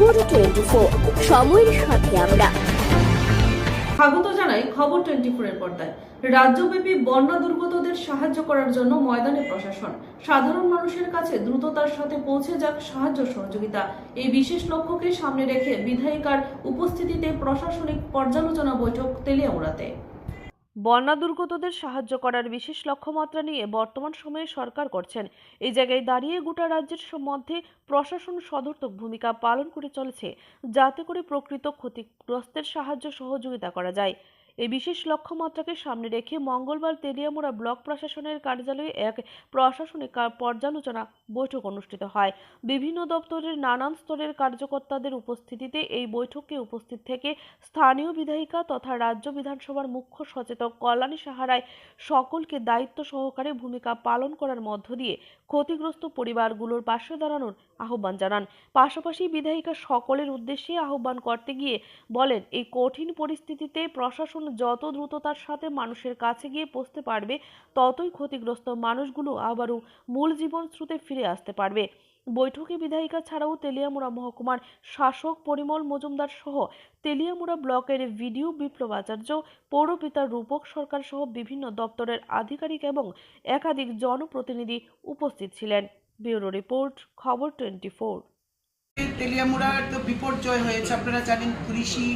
খবর টোয়েন্টি সময়ের সাথে আমরা। স্বাগত জানাই খবর টোয়েন্টি এর পর্দায়। রাজ্যব্যাপী বন্যা দুর্গতদের সাহায্য করার জন্য ময়দানে প্রশাসন। সাধারণ মানুষের কাছে দ্রুততার সাথে পৌঁছে যাক সাহায্য সহযোগিতা। এই বিশেষ লক্ষ্যকে সামনে রেখে বিধায়িকার উপস্থিতিতে প্রশাসনিক পর্যালোচনা বৈঠক তেলিয়ামুড়াতে। বন্যা দুর্গতদের সাহায্য করার বিশেষ লক্ষ্যমাত্রা নিয়ে বর্তমান সময়ে সরকার করছেন। এই জায়গায় দাঁড়িয়ে গোটা রাজ্যের মধ্যে প্রশাসন সদর্থক ভূমিকা পালন করে চলেছে। যাতে করে প্রকৃত ক্ষতিগ্রস্তের সাহায্য সহযোগিতা করা যায়। এই বিশেষ লক্ষ্যমাত্রাকে সামনে রেখে মঙ্গলবার তেলিয়ামুড়া ব্লক প্রশাসনের কার্যালয়ে এক প্রশাসনিক পর্যালোচনা বৈঠক অনুষ্ঠিত হয়। বিভিন্ন দপ্তরের নানান স্তরের কার্যকর্তাদের উপস্থিতিতে এই বৈঠকে উপস্থিত থেকে স্থানীয় বিধায়িকা তথা রাজ্য বিধানসভার মুখ্য সচেতক কল্যাণী সাহারায় সকলকে দায়িত্ব সহকারে ভূমিকা পালন করার মধ্য দিয়ে ক্ষতিগ্রস্ত পরিবারগুলোর পাশে দাঁড়ানোর আহ্বান জানান। পাশাপাশি বিধায়িকা সকলের উদ্দেশ্যে আহ্বান করতে গিয়ে বলেন, এই কঠিন পরিস্থিতিতে প্রশাসন যত দ্রুততার সাথে মানুষের কাছে গিয়ে পৌঁছতে পারবে, ততই ক্ষতিগ্রস্ত মানুষগুলো আবারও মূল জীবন স্রোতে ফিরে আসতে পারবে। বৈঠকে বিধায়িকা ছাড়াও তেলিয়ামুড়া মহকুমার শাসক পরিমল মজুমদার সহ তেলিয়ামুড়া ব্লকের ভিডিও বিপ্লব আচার্য পৌরপিতা রূপক সরকার সহ বিভিন্ন দপ্তরের আধিকারিক এবং একাধিক জনপ্রতিনিধি উপস্থিত ছিলেন। Bureau report, Khabar twenty four. তেলিয়ামুড়ার তো বিপর্যয় হয়েছে, আপনারা জানেন কৃষি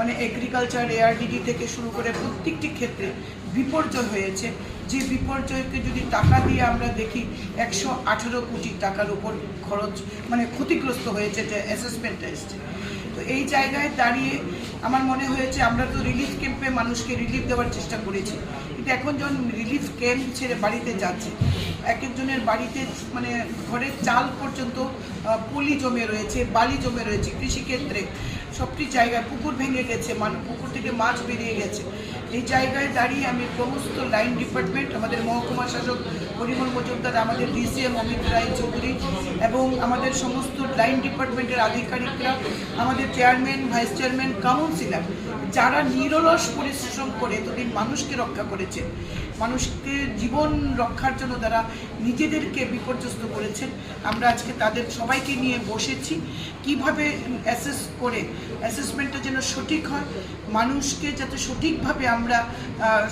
মানে এগ্রিকালচার এআরডিডি থেকে শুরু করে প্রত্যেকটি ক্ষেত্রে বিপর্যয় হয়েছে। যে বিপর্যয়কে যদি টাকা দিয়ে আমরা দেখি, একশো আঠেরো কোটি টাকার উপর খরচ মানে ক্ষতিগ্রস্ত হয়েছে যে অ্যাসেসমেন্টটা এসছে তো এই জায়গায় দাঁড়িয়ে আমার মনে হয়েছে, আমরা তো রিলিফ ক্যাম্পে মানুষকে রিলিফ দেওয়ার চেষ্টা করেছি। কিন্তু এখন যখন রিলিফ ক্যাম্প ছেড়ে বাড়িতে যাচ্ছে, এক একজনের বাড়িতে মানে ঘরের চাল পর্যন্ত পলি জমে রয়েছে, বালি জমে রয়েছে। কৃষিক্ষেত্রে সবটি জায়গায় পুকুর ভেঙে গেছে মানে পুকুর থেকে মাছ বেরিয়ে গেছে। এই জায়গায় দাঁড়িয়ে আমি সমস্ত লাইন ডিপার্টমেন্ট, আমাদের মহকুমা শাসক পরিমল মজুমদার, আমাদের ডিসিএম অমিত রায় চৌধুরী এবং আমাদের সমস্ত লাইন ডিপার্টমেন্টের আধিকারিকরা, আমাদের চেয়ারম্যান ভাইস চেয়ারম্যান কাউন্সিলার যারা নিরলস পরিশ্রম করে এতদিন মানুষকে রক্ষা করেছে, মানুষকে জীবন রক্ষার জন্য তারা নিজেদেরকে বিপর্যস্ত করেছেন, আমরা আজকে তাদের সবাইকে নিয়ে বসেছি। কীভাবে অ্যাসেস করে অ্যাসেসমেন্টটা যেন সঠিক হয়, মানুষকে যাতে সঠিকভাবে আমরা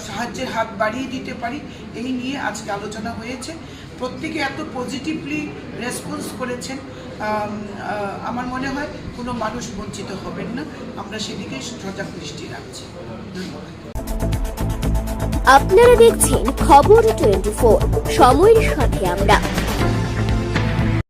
সাহায্যের হাত বাড়িয়ে দিতে পারি, এই নিয়ে আজকে আলোচনা হয়েছে। প্রত্যেকে এত পজিটিভলি রেসপন্স করেছেন আমার মনে হয় কোনো মানুষ বঞ্চিত হবেন না। আমরা সেদিকে সজাগ দৃষ্টি রাখছি। আপনারা দেখছেন খবর টোয়েন্টি সময়ের সাথে আমরা